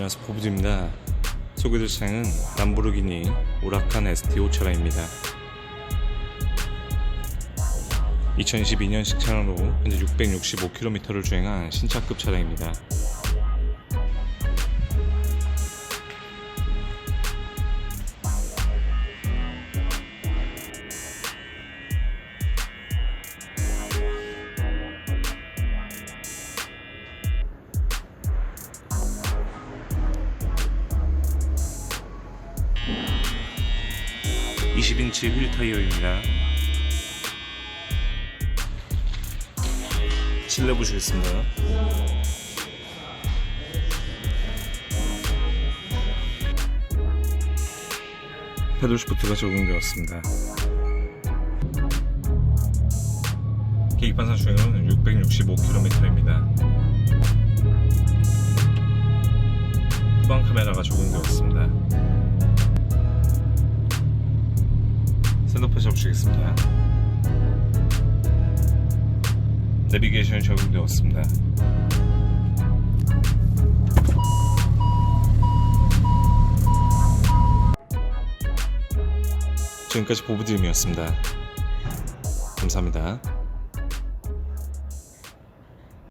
안녕하세요. 보부드입니다. 소개될 차량은 람보르기니 오라칸 ST5 차량입니다. 2022년식 차량으로 현재 665km를 주행한 신차급 차량입니다 (20인치) 휠 타이어입니다. 실내 보시겠습니다. 패들 시프트가 적용되었습니다. 계기판상 주행은 665km입니다. 후방 카메라가 적용되었습니다 샌드페 잡으시겠습니다 내비게이션이 적용되었습니다. 지금까지 보부드림이었습니다. 감사합니다.